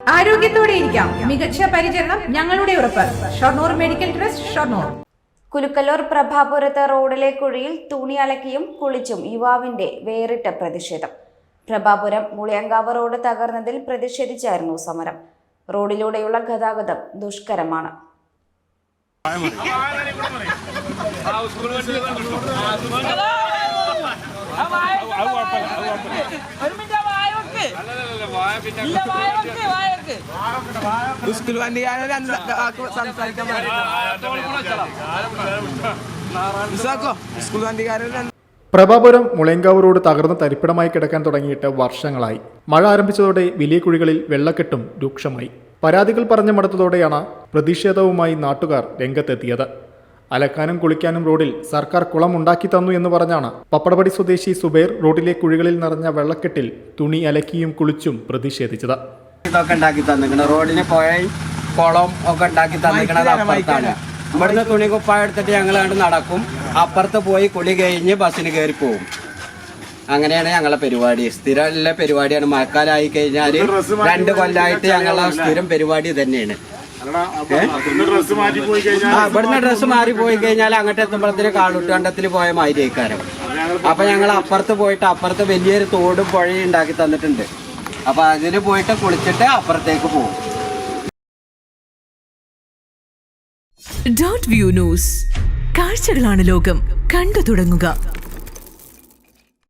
ആരോഗ്യത്തോടെ ഇരിക്കാം മികച്ച പരിചരണം ഞങ്ങളുടെ ഉറപ്പ് ഷൊർണൂർ മെഡിക്കൽ ട്രസ്റ്റ് ഷൊർണൂർ കുലുക്കല്ലൂർ പ്രഭാപുരത്ത് റോഡിലെ കുഴിയിൽ തുണി അലക്കിയും കുളിച്ചും യുവാവിന്റെ വേറിട്ട പ്രതിഷേധം പ്രഭാപുരം മുളിയങ്കാവ് റോഡ് തകർന്നതിൽ പ്രതിഷേധിച്ചായിരുന്നു സമരം റോഡിലൂടെയുള്ള ഗതാഗതം ദുഷ്കരമാണ് ഒരു minute school Prabhapuram Mulayankavu road തകർന്ന് തരിപ്പിടമായി കിടക്കാൻ തുടങ്ങിയിട്ട് വർഷങ്ങളായി. മഴ ആരംഭിച്ചതോടെ വലിയ കുഴികളിൽ വെള്ളക്കെട്ടും രൂക്ഷമായി. പരാതികൾ പറഞ്ഞു മടുത്തതോടെയാണ് പ്രതിഷേധവുമായി നാട്ടുകാർ രംഗത്തെത്തിയത്. അലക്കാനും കുളിക്കാനും റോഡിൽ സർക്കാർ കുളം ഉണ്ടാക്കി തന്നു എന്ന് പറഞ്ഞാണ്. പപ്പടപടി സ്വദേശി സുബൈർ റോഡിലെ കുഴികളിൽ നിറഞ്ഞ വെള്ളക്കെട്ടിൽ തുണി അലക്കിയും കുളിച്ചും പ്രതിഷേധിച്ചത്. ഇതൊക്കെ ഉണ്ടാക്കി തന്നിക്കണ റോഡിന് പുഴയും കുളം ഒക്കെ ഉണ്ടാക്കി തന്നിക്കണത് അപ്പുറത്താണ്. ഇവിടുന്ന് തുണി കുപ്പായ എടുത്തിട്ട് ഞങ്ങൾ അങ്ങോട്ട് നടക്കും. അപ്പുറത്ത് പോയി കുളി കഴിഞ്ഞ് ബസ്സിന് കയറി പോകും അങ്ങനെയാണ് ഞങ്ങളെ പരിപാടി. സ്ഥിരമുള്ള പരിപാടിയാണ്. മഴക്കാലമായി കഴിഞ്ഞാൽ രണ്ട് കൊല്ലമായിട്ട് ഞങ്ങളുടെ സ്ഥിരം പരിപാടി തന്നെയാണ് ഇവിടുന്ന് ഡ്രസ്സ് മാറി പോയി കഴിഞ്ഞാൽ അങ്ങോട്ട് എത്തുമ്പോഴത്തേക്ക് കാളുട്ടുകണ്ടത്തിൽ പോയ മാതിരി ആയിക്കാരം. അപ്പൊ ഞങ്ങൾ അപ്പുറത്ത് പോയിട്ട് അപ്പുറത്ത് വലിയൊരു തോടും പുഴയും ഉണ്ടാക്കി തന്നിട്ടുണ്ട്. അപ്പൊ അതിന് പോയിട്ട് കുളിച്ചിട്ട് അപ്പുറത്തേക്ക് പോകും. ഡോട്ട് വ്യൂ ന്യൂസ് കാഴ്ചകളാണ് ലോകം. കണ്ടു തുടങ്ങുക.